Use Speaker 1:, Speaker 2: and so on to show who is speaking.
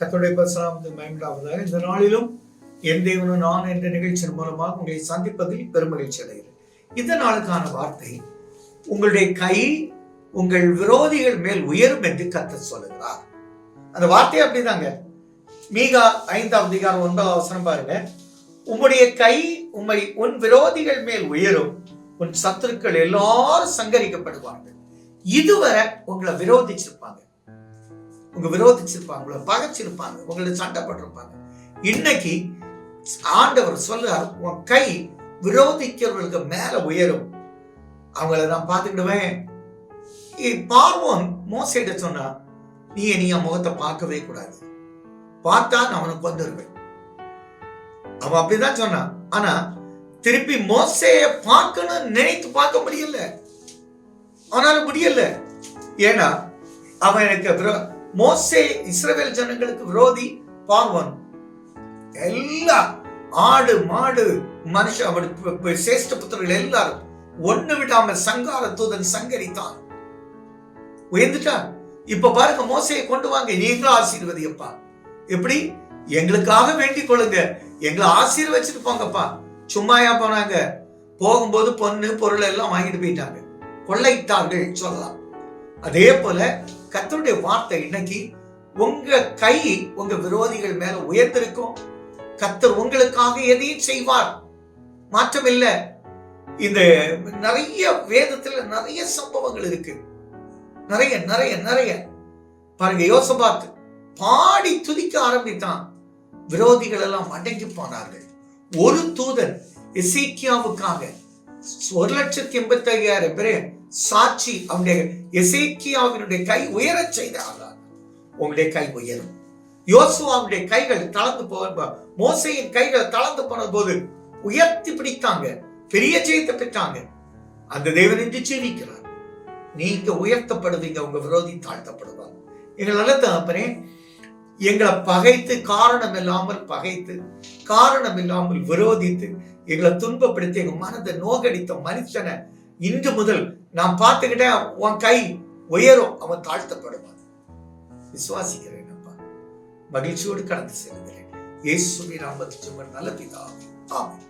Speaker 1: கத்தோடைய பரிசுநாமத்துக்கு மயங்களாவதாக இந்த நாளிலும் என் தேவனும் நான் என்ற நிகழ்ச்சியின் மூலமாக உங்களை சந்திப்பதில் பெருமகிழ்ச்சி அடைகிறேன். இந்த நாளுக்கான வார்த்தை உங்களுடைய கை உங்கள் விரோதிகள் மேல் உயரும் என்று கத்த சொல்லுகிறார். அந்த வார்த்தை அப்படிதாங்க. மீகா ஐந்தாவது அதிகாரம் ஒன்பதாவது அவசரம் பாருங்க. உம்முடைய கை உம்மை உன் விரோதிகள் மேல் உயரும். உன் சத்துருக்கள் எல்லாரும் சங்கரிக்கப்படுவார்கள். இதுவரை உங்களை விரோதிச்சிருப்பாங்க. உங்க விரோதிச்சிருப்பாங்க உங்களை பகைச்சிருப்பாங்க உங்களை சண்டை போட்டிருப்பாங்க. இன்னைக்கு ஆண்டவர் சொல்றார் உன் கை விரோதிக்கிறவர்களுக்கு மேல உயரும். அவங்கள நான் பார்த்துக்கிடுவேன். இ- பார்வோன் மோசையிட சொன்னா நீ நீ என் முகத்தை பார்க்கவே கூடாது. பார்த்தா நான் அவனை கொண்டுருவேன் அவன் அப்படிதான் சொன்னான். ஆனா திருப்பி மோசைய பார்க்கணும்னு நினைத்து பார்க்க முடியல. அவனால முடியல. ஏன்னா அவன் எனக்கு மோசே இஸ்ரேல் ஜனங்களுக்கு விரோதி பார்வன் எல்லா ஆடு மாடு மனுஷ அவனுக்கு சேஷ்ட புத்திரர்கள் எல்லாரும் ஒண்ணு விடாம சங்கார தூதன் சங்கரித்தான். உயர்ந்துட்டான் இப்ப பாருங்க மோசையை கொண்டு வாங்க. நீங்களும் ஆசீர்வதியப்பா எப்படி? எங்களுக்காக வேண்டிக் கொள்ளுங்க. எங்களை ஆசீர்வச்சிட்டு போங்கப்பா. சும்மாயா போனாங்க. போகும்போது பொண்ணு பொருள் எல்லாம் வாங்கிட்டு போயிட்டாங்க. கொள்ளையிட்டார்கள் சொல்லலாம். அதே போல கத்தருடைய வார்த்தை இன்னைக்கு உங்க கை உங்க விரோதிகள் மேல உயர்ந்திருக்கும். கத்தர் உங்களுக்காக எதையும் செய்வார். மாற்றம் இல்ல இந்த நிறைய வேதத்துல நிறைய சம்பவங்கள் இருக்கு. நிறைய நிறைய நிறைய. பாருங்க யோசபாத் பாடி துதிக்க ஆரம்பித்தான். விரோதிகள் எல்லாம் அடங்கி போனார்கள். ஒரு தூதன் இசைக்கியாவுக்காக ஒரு லட்சத்தி எண்பத்தி ஐயாயிரம் பேர் சாட்சி அவனுடைய எசேக்கியாவினுடைய கை உயரச் செய்த செய்தார்கள் உங்களுடைய கை உயரும். யோசுவாவுடைய கைகள் தளர்ந்து போக மோசையின் கைகள் தளர்ந்து போன போது உயர்த்தி பிடித்தாங்க பெரிய ஜெயத்தை பெற்றாங்க. அந்த தேவன் என்று ஜீவிக்கிறார். நீங்க உயர்த்தப்படுவீங்க உங்க விரோதி தாழ்த்தப்படுவாங்க எங்கள் நல்ல தகப்பனே எங்களை பகைத்து காரணம் இல்லாமல் பகைத்து காரணம் இல்லாமல் விரோதித்து எங்களை துன்பப்படுத்தி எங்க மனதை நோகடித்த மனுஷனை இன்று முதல் நான் பார்த்துக்கிட்டேன் உன் கை உயரும். அவன் தாழ்த்தப்படுவான். விசுவாசிக்கிறேன் அப்பா. மகிழ்ச்சியோடு கடந்து செல்கிறேன் இயேசுவின் நாமத்தில் நல்ல பிதாவே. ஆமாம்